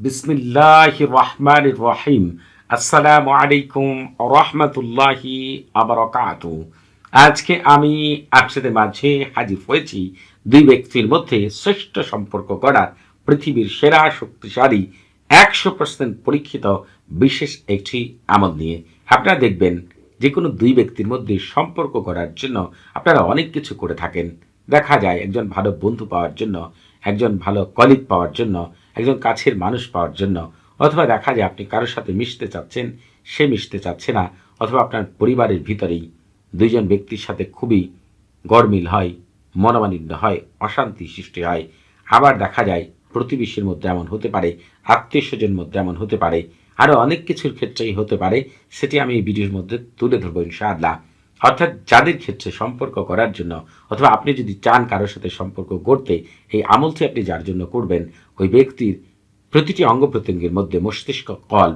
বিসমিল্লাহ রহমান রহিম। আসসালামু আলাইকুম রহমতুল্লাহি আবরকাত আজকে আমি আপনাদের মাঝে হাজির হয়েছি দুই ব্যক্তির মধ্যে শ্রেষ্ঠ সম্পর্ক করার পৃথিবীর সেরা শক্তিশালী, একশো পার্সেন্ট পরীক্ষিত, বিশেষ একটি আমল নিয়ে। আপনারা দেখবেন যে কোনো দুই ব্যক্তির মধ্যে সম্পর্ক করার জন্য আপনারা অনেক কিছু করে থাকেন। দেখা যায় একজন ভালো বন্ধু পাওয়ার জন্য, একজন ভালো কলিগ পাওয়ার জন্য একজন কাছের মানুষ পাওয়ার জন্য, অথবা দেখা যায় আপনি কারোর সাথে মিশতে চাচ্ছেন, সে মিশতে চাচ্ছে না, অথবা আপনার পরিবারের ভিতরেই দুইজন ব্যক্তির সাথে খুবই গরমিল হয়, মনোমালিন্য হয়, অশান্তি সৃষ্টি হয়। আবার দেখা যায় প্রতিবেশীর মধ্যে এমন হতে পারে, আত্মীয় স্বজন মধ্যে এমন হতে পারে আরও অনেক কিছুর ক্ষেত্রেই হতে পারে, সেটি আমি এই ভিডিওর মধ্যে তুলে ধরবো ইনশাআল্লাহ। অর্থাৎ যাদের ক্ষেত্রে সম্পর্ক করার জন্য, অথবা আপনি যদি চান কারোর সাথে সম্পর্ক করতে এই আমলটি আপনি যার জন্য করবেন, ওই ব্যক্তির প্রতিটি অঙ্গ প্রত্যঙ্গের মধ্যে মস্তিষ্ক কল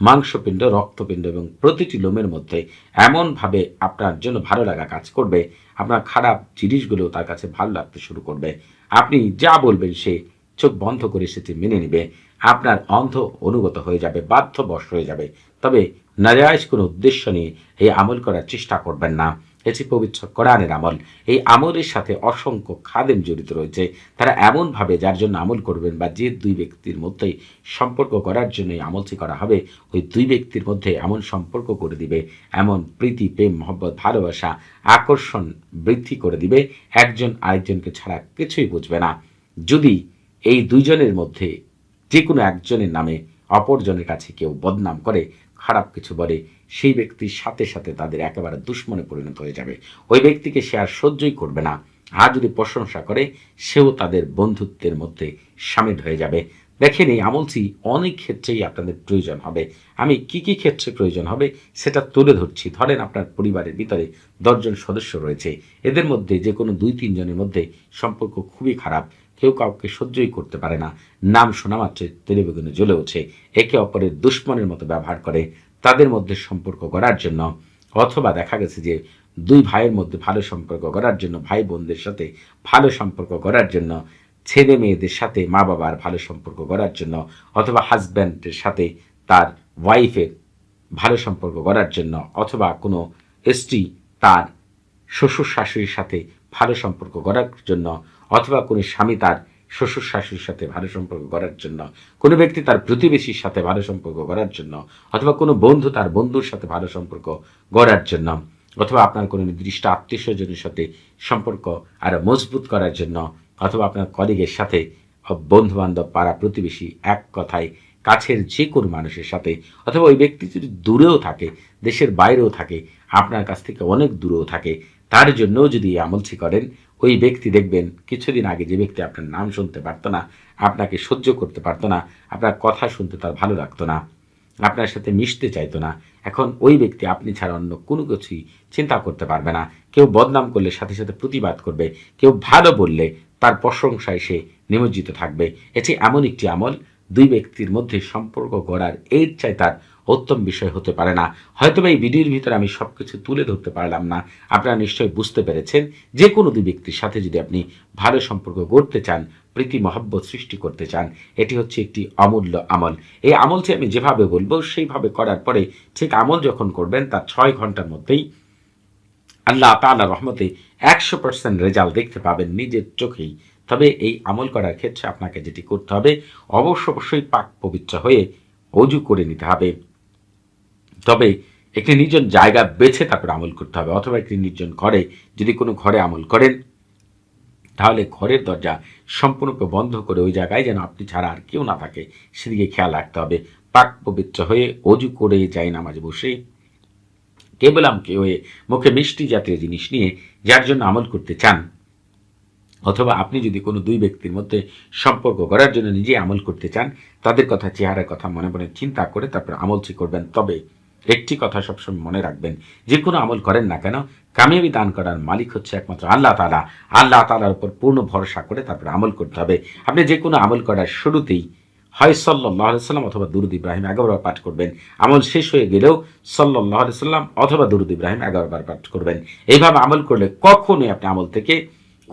মাংসপিণ্ড, রক্তপিণ্ড এবং প্রতিটি লোমের মধ্যে এমনভাবে আপনার জন্য ভালো লাগা কাজ করবে, আপনার খারাপ জিনিসগুলো তার কাছে ভালো লাগতে শুরু করবে। আপনি যা বলবেন সে চোখ বন্ধ করে সেটি মেনে নেবে, আপনার অন্ধ অনুগত হয়ে যাবে, বাধ্যবশ হয়ে যাবে। তবে নাজায়জ কোনো উদ্দেশ্য নিয়ে এই আমল করার চেষ্টা করবেন না। এটি পবিত্র কোরআনের আমল। এই আমলের সাথে অসংখ্য খাদেম জড়িত রয়েছে। তারা এমনভাবে যার জন্য আমল করবেন বা যে দুই ব্যক্তির মধ্যেই সম্পর্ক করার জন্য এই আমলটি করা হবে, ওই দুই ব্যক্তির মধ্যে এমন সম্পর্ক করে দিবে, এমন প্রীতি, প্রেম, মহব্বত, ভালোবাসা, আকর্ষণ বৃদ্ধি করে দিবে। একজন আরেকজনকে ছাড়া কিছুই বুঝবে না। যদি এই দুইজনের মধ্যে যে কোনো একজনের নামে অপরজনের কাছে কেউ বদনাম করে খারাপ কিছু বলে, সেই ব্যক্তির সাথে সাথে তাদের একেবারে দুশ্মনে পরিণত হয়ে যাবে। ওই ব্যক্তিকে সে আর সহ্যই করবে না। আর যদি প্রশংসা করে, সেও তাদের বন্ধুত্বের মধ্যে সামিল হয়ে যাবে। দেখেন, এই আমলটি অনেক ক্ষেত্রেই আপনাদের প্রয়োজন হবে। আমি কি কি ক্ষেত্রে প্রয়োজন হবে, সেটা তুলে ধরছি। ধরেন, আপনার পরিবারের ভিতরে দশজন সদস্য রয়েছে। এদের মধ্যে যে কোনো দুই তিনজনের মধ্যে সম্পর্ক খুবই খারাপ। কেউ কাউকে সহ্যই করতে পারে না। নাম শোনা মাত্রে তেলেবেগুনে জ্বলে ওঠে। একে অপরের দুশ্মনের মতো ব্যবহার করে তাদের মধ্যে সম্পর্ক গড়ার জন্য। অথবা দেখা গেছে যে দুই ভাইয়ের মধ্যে ভালো সম্পর্ক গড়ার জন্য, ভাই বোনদের সাথে ভালো সম্পর্ক গড়ার জন্য, ছেলে মেয়েদের সাথে মা বাবার ভালো সম্পর্ক গড়ার জন্য, অথবা হাজব্যান্ডের সাথে তার ওয়াইফের ভালো সম্পর্ক গড়ার জন্য, অথবা কোনো স্ত্রী তার শ্বশুর শাশুড়ির সাথে ভালো সম্পর্ক গড়ার জন্য অথবা কোনো স্বামী তার শ্বশুর শাশুড়ির সাথে ভালো সম্পর্ক করার জন্য, কোনো ব্যক্তি তার প্রতিবেশীর সাথে ভালো সম্পর্ক করার জন্য, অথবা কোনো বন্ধু তার বন্ধুর সাথে ভালো সম্পর্ক গড়ার জন্য, অথবা আপনার কোনো নির্দিষ্ট আত্মীয় স্বজনের সাথে সম্পর্ক আরও মজবুত করার জন্য, অথবা আপনার কলিগের সাথে বন্ধু বান্ধব পাড়া প্রতিবেশী এক কথায় কাছের যে কোনো মানুষের সাথে, অথবা ওই ব্যক্তি যদি দূরেও থাকে, দেশের বাইরেও থাকে, আপনার কাছ থেকে অনেক দূরেও থাকে, তার জন্যও যদি এই আমলটি করেন ওই ব্যক্তি দেখবেন কিছুদিন আগে যে ব্যক্তি আপনার নাম শুনতে পারতো না, আপনাকে সহ্য করতে পারতো না, আপনার কথা শুনতে তার ভালো লাগতো না, আপনার সাথে মিশতে চাইতো না, এখন ওই ব্যক্তি আপনি ছাড়া অন্য কোনো কিছুই চিন্তা করতে পারবে না। কেউ বদনাম করলে সাথে সাথে প্রতিবাদ করবে, কেউ ভালো বললে তার প্রশংসায় সে নিমজ্জিত থাকবে। এটি এমন একটি আমল, দুই ব্যক্তির মধ্যে সম্পর্ক গড়ার এর চাই তার উত্তম বিষয় হতে পারে না। হয়তো এই ভিডিওর ভিতরে আমি সব কিছু তুলে ধরতে পারলাম না। আপনারা নিশ্চয়ই বুঝতে পেরেছেন যে কোনো দুই ব্যক্তির সাথে যদি আপনি ভালো সম্পর্ক গড়তে চান, প্রীতি, মহব্বত সৃষ্টি করতে চান, এটি হচ্ছে একটি অমূল্য আমল। এই আমলটি আমি যেভাবে বলব, সেইভাবে করার পরে ঠিক আমল যখন করবেন, তার ছয় ঘণ্টার মধ্যেই আল্লাহ তালা রহমতে একশো পার্সেন্ট রেজাল্ট দেখতে পাবেন নিজের চোখেই। তবে এই আমল করার ক্ষেত্রে আপনাকে যেটি করতে হবে, অবশ্য অবশ্যই পাক পবিত্র হয়ে অজু করে নিতে হবে। তবে একটি নির্জন জায়গা বেছে তারপর আমল করতে হবে, অথবা একটি নির্জন ঘরে যদি কোনো ঘরে আমল করেন, তাহলে ঘরের দরজা সম্পূর্ণরূপে বন্ধ করে ওই জায়গায় যেন আপনি ছাড়া আর কেউ না থাকে, সেদিকে খেয়াল রাখতে হবে। পাক পবিত্র হয়ে অজু করে যায় নামাজে বসে। কেবলামকে হয়ে মুখে মিষ্টি জাতীয় জিনিস নিয়ে যার জন্য আমল করতে চান, অথবা আপনি যদি কোনো দুই ব্যক্তির মধ্যে সম্পর্ক করার জন্য নিজে আমল করতে চান, তাদের কথা, চেহারার কথা মনে মনে চিন্তা করে তারপর আমলটি করবেন। তবে একটি কথা সবসময় মনে রাখবেন, যে কোনো আমল করেন না কেন, কামিয়াবি দান করার মালিক হচ্ছে একমাত্র আল্লাহ তালা আল্লাহ তালার উপর পূর্ণ ভরসা করে তারপর আমল করতে হবে। আপনি যে কোনো আমল করার শুরুতেই হয় সাল্লাহ সাল্লাম অথবা দুরুদ ইব্রাহিম এগারোবার পাঠ করবেন। আমল শেষ হয়ে গেলেও সাল্লাহ সাল্লাম অথবা দুরুদ ইব্রাহিম এগারোবার পাঠ করবেন। এইভাবে আমল করলে কখনোই আপনি আমল থেকে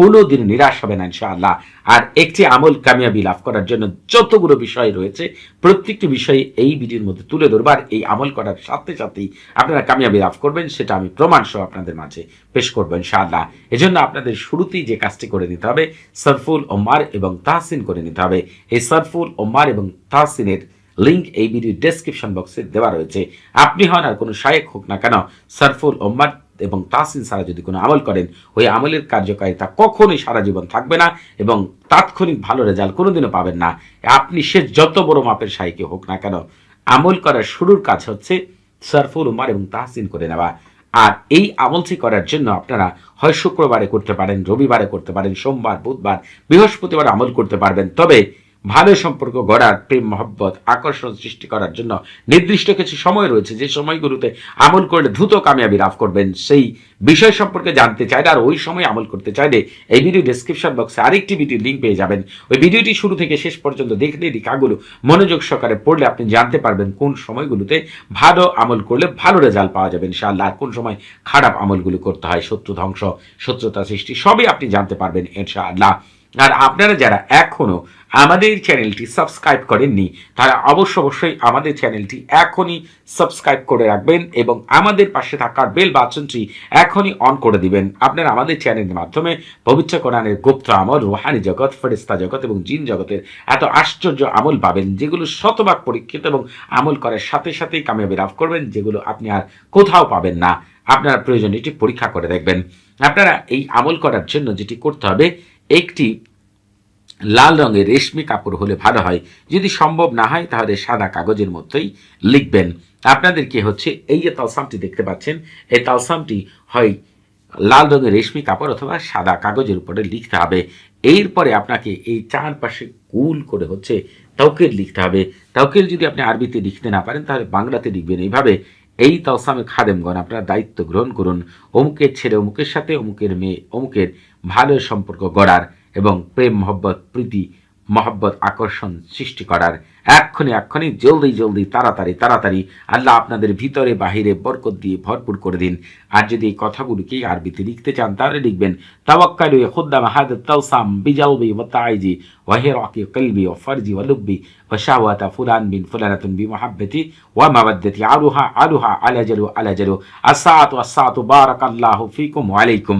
কোনো দিন নিরাশ হবে না ইনশাআল্লাহ। আর একটি আমল কামিয়াবি লাভ করার জন্য যতগুলো বিষয় রয়েছে, প্রত্যেকটি বিষয় এই ভিডিওর মধ্যে তুলে ধরবো আর এই আমল করার সাথে সাথেই আপনারা কামিয়াবি লাভ করবেন, সেটা আমি প্রমাণ সহ আপনাদের মাঝে পেশ করব ইনশাআল্লাহ। এজন্য আপনাদের শুরুতেই যে কাজটি করে নিতে হবে, সরফুল ওমার এবং তাহসিন করে নিতে হবে। এই সরফুল ওমার এবং তাহসিনের লিঙ্ক এই ভিডিও ডেসক্রিপশন বক্সে দেওয়া রয়েছে। আপনি হন আর কোনো শায়েক হোক না কেন, সরফুল ওম্মার এবং তাসিন সারা যদি কোনো আমল করেন, ওই আমলের কার্যকারিতা কখনোই সারা জীবন থাকবে না এবং তাৎক্ষণিক ভালো রেজাল্ট কোনোদিনও পাবেন না। আপনি সে যত বড় মাপের শাইকে হোক না কেন, আমল করার শুরুর কাজ হচ্ছে সরফুল উমার এবং তাহসিন করে নেওয়া। আর এই আমলটি করার জন্য আপনারা হয় শুক্রবারে করতে পারেন, রবিবারে করতে পারেন, সোমবার, বুধবার, বৃহস্পতিবার আমল করতে পারবেন। তবে ভালো সম্পর্ক গড়ার প্রেম, মহব্বত, আকর্ষণ সৃষ্টি করার জন্য নির্দিষ্ট কিছু সময় রয়েছে। যে সময়গুলোতে আমল করলে দ্রুত কামিয়াবি লাভ করবেন, সেই বিষয় সম্পর্কে জানতে চাইলে আর ওই সময় আমল করতে চাইলে এই ভিডিও ডেসক্রিপশন বক্সে আরেকটি ভিডিও লিঙ্ক পেয়ে যাবেন। ওই ভিডিওটি শুরু থেকে শেষ পর্যন্ত দেখলে রিকাগুলো মনোযোগ সহকারে পড়লে আপনি জানতে পারবেন কোন সময়গুলোতে ভালো আমল করলে ভালো রেজাল্ট পাওয়া যাবে ইনশাআল্লাহ কোন সময় খারাপ আমলগুলো করতে হয়, শত্রু ধ্বংস, শত্রুতা সৃষ্টি সবই আপনি জানতে পারবেন ইনশাআল্লাহ। আর আপনারা যারা এখনও আমাদের চ্যানেলটি সাবস্ক্রাইব করেননি, তারা অবশ্য অবশ্যই আমাদের চ্যানেলটি এখনই সাবস্ক্রাইব করে রাখবেন এবং আমাদের পাশে থাকার বেল বাটনটি এখনই অন করে দিবেন। আপনারা আমাদের চ্যানেলের মাধ্যমে পবিত্র কোরআনের গুপ্ত আমল, রুহানি জগৎ ফেরিস্তা জগৎ এবং জিন জগতের এত আশ্চর্য আমল পাবেন, যেগুলো শতভাগ পরীক্ষিত এবং আমল করার সাথে সাথেই কামিয়াবি লাভ করবেন, যেগুলো আপনি আর কোথাও পাবেন না। আপনারা প্রয়োজন এটি পরীক্ষা করে দেখবেন। আপনারা এই আমল করার জন্য যেটি করতে হবে একটি লাল রঙের রেশমি কাপড় হলে ভালো হয়। যদি সম্ভব না হয়, তাহলে সাদা কাগজের মধ্যেই লিখবেন। আপনাদেরকে হচ্ছে? এই যে তালসামটি দেখতে পাচ্ছেন, এই তালসামটি হয় লাল রঙের রেশমি কাপড় অথবা সাদা কাগজের উপরে লিখতে হবে। এরপরে আপনাকে এই চারপাশে কুল করে হচ্ছে তাওকেল লিখতে হবে। তাওকেল যদি আপনি আরবিতে লিখতে না পারেন, তাহলে বাংলাতে লিখবেন। এইভাবে এই তসামে খাদেমগণ আপনারা দায়িত্ব গ্রহণ করুন। অমুকের ছেলে অমুকের সাথে, অমুকের মেয়ে, অমুকের ভালো সম্পর্ক গড়ার এবং প্রেম, মহব্বত, প্রীতি মহব্বত, আকর্ষণ সৃষ্টি করার। এক্ষণে এক্ষণে জলদি জলদি, তাড়াতাড়ি তাড়াতাড়ি আল্লাহ আপনাদের ভিতরে, বাহিরে বরকত দিয়ে ভরপুর করে দিন। আর যদি এই কথাগুলিকে আরবিতে লিখতে চান, তাহলে লিখবেন, তাওয়াক্কালু খুদ্দাম হাদাত তাওসাম বিজালবি ওয়া তাইজি ওয়া হিরাকি কলবি ওয়া ফারজি ওয়া লুব্বি ওয়া শাহওয়াতা ফুলান বিন ফুলানাতুন বিমহাব্বতি ওয়া মাওয়াদ্দাতি আলুহা আলুহা আলা জালু আলা জালু আসাতু আসাতু বারাকাল্লাহু ফিকুম ওয়া আলাইকুম।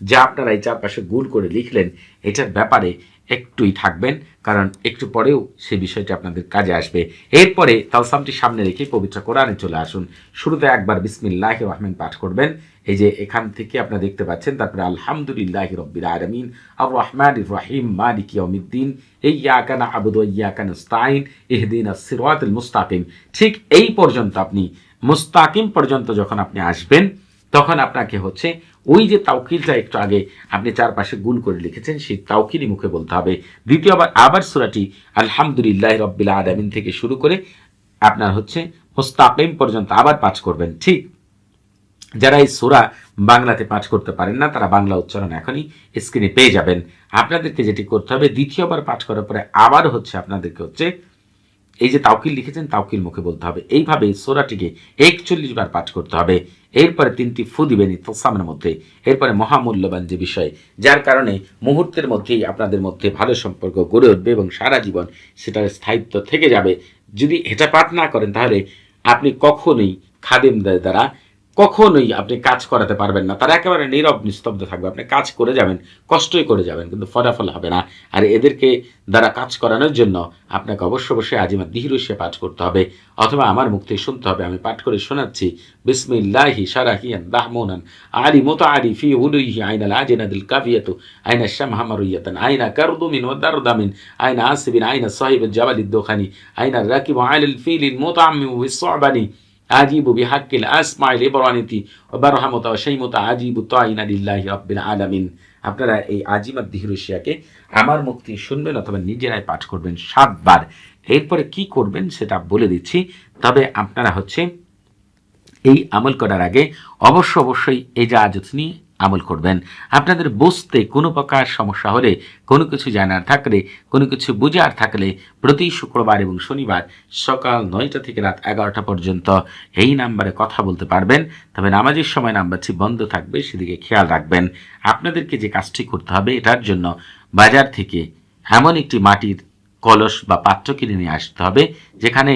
যা আপনারা এই চারপাশে গুল করে লিখলেন, এটার ব্যাপারে একটুই থাকবেন, কারণ একটু পরেও সেই বিষয়টি আপনাদের কাজে আসবে। এরপরে তালসামটি সামনে রেখে পবিত্র কোরআনে চলে আসুন। শুরুতে একবার বিসমিল্লাহ রহমান পাঠ করবেন। এই যে এখান থেকে আপনারা দেখতে পাচ্ছেন, তারপরে আলহামদুলিল্লাহ রব্বিল আলমিন আর রহমান রাহিম, মালিক ইয়মিদ্দিন এই ইয়াকানা আবুদ ইয়াকান স্তাইন ইহদিন সিরাতুল মুস্তাকিম। ঠিক এই পর্যন্ত আপনি, মুস্তাকিম পর্যন্ত যখন আপনি আসবেন, তখন আপনাকে হচ্ছে ওই যে তাওকিলটা একটু আগে আপনি চারপাশে গুল করে লিখেছেন, সেই তাওকিলই মুখে বলতে হবে। দ্বিতীয়বার আবার সুরাটি আলহামদুলিল্লাহ রব্বিল আদামিন থেকে শুরু করে আপনার হচ্ছে মোস্তাকিম পর্যন্ত আবার পাঠ করবেন। ঠিক যারা এই সোরা বাংলাতে পাঠ করতে পারেন না, তারা বাংলা উচ্চারণ এখনই স্ক্রিনে পেয়ে যাবেন। আপনাদেরকে যেটি করতে হবে, দ্বিতীয়বার পাঠ করার পরে আবার হচ্ছে আপনাদেরকে হচ্ছে এই যে তাওকিল লিখেছেন, তাওকিল মুখে বলতে হবে। এইভাবে সোরাটিকে একচল্লিশ বার পাঠ করতে হবে। এরপরে তিনটি ফু দিবেন ইতসামের মধ্যে। এরপরে মহামূল্যবান যে বিষয়, যার কারণে মুহূর্তের মধ্যেই আপনাদের মধ্যে ভালো সম্পর্ক গড়ে উঠবে এবং সারা জীবন সেটার স্থায়িত্ব থেকে যাবে। যদি এটা পাঠ না করেন, তাহলে আপনি কখনোই খাদেমদের দ্বারা কখনোই আপনি কাজ করাতে পারবেন না। তারা একেবারে নীরব, নিস্তব্ধ থাকবে। আপনি কাজ করে যাবেন, কষ্টই করে যাবেন, কিন্তু ফলাফল হবে না। আর এদেরকে দ্বারা কাজ করানোর জন্য আপনাকে অবশ্য অবশ্যই আজিমা দিহিরুষে পাঠ করতে হবে। অথবা আমার থেকে শুনতে হবে। আমি পাঠ করে শোনাচ্ছি। বিসমিল্লাহি সারাহিয়ান দাহমোনান আলি মতো আলি ফি উলুহি আইনা আজিনাদিল কাফিয়াতু আইনা শামহামারুইয়াতান আইনা কারুদুমিন কারদুমিন ওয়াদারদামিন আইনা আসিবিন আইনা সাহিবুল জাবালিদ দোখানি আইনা রাকিব আইলিল ফিলিল মুতাআম্মি ওয়াসসাবানি আজিবু বিহাক্কিল আসমাইল ইবরানিতি বারহামতা শাইমতা আজিবু তাইনা লিল্লাহি রাব্বিল আলামিন। আপনারা এই আজিমাত দিহরুশিয়াকে আমার মুক্তি শুনবেন অথবা নিজেরাই পাঠ করবেন সাতবার। এরপরে কি করবেন সেটা বলে দিচ্ছি। তবে আপনারা হচ্ছে এই আমল করার আগে অবশ্য অবশ্যই এই জাহাজত নিয়ে আমল করবেন। আপনাদের বুঝতে কোনো প্রকার সমস্যা হলে, কোনো কিছু জানার থাকলে, কোনো কিছু বুঝার থাকলে প্রতি শুক্রবার এবং শনিবার সকাল নয়টা থেকে রাত এগারোটা পর্যন্ত এই নাম্বারে কথা বলতে পারবেন। তবে নামাজের সময় নাম্বারটি বন্ধ থাকবে, সেদিকে খেয়াল রাখবেন। আপনাদেরকে যে কাজটি করতে হবে, এটার জন্য বাজার থেকে এমন একটি মাটির কলস বা পাত্র কিনে নিয়ে আসতে হবে, যেখানে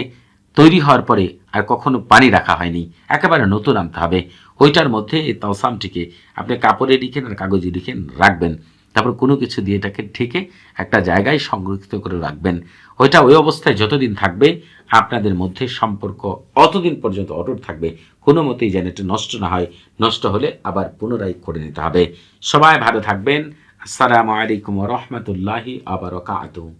তৈরি হওয়ার পরে আর কখনো পানি রাখা হয়নি। একেবারে নতুন আনতে হবে। ওইটার মধ্যে এই তসামটিকে আপনি কাপড়ে লিখেন আর কাগজে লিখেন রাখবেন। তারপর কোনো কিছু দিয়ে এটাকে ঠেকে একটা জায়গায় সংরক্ষিত করে রাখবেন। ওইটা ওই অবস্থায় যতদিন থাকবে, আপনাদের মধ্যে সম্পর্ক অতদিন পর্যন্ত অটুট থাকবে। কোনো মতেই যেন এটা নষ্ট না হয়। নষ্ট হলে আবার পুনরায় করে নিতে হবে। সবাই ভালো থাকবেন। আসসালামু আলাইকুম রহমতুল্লাহি আবার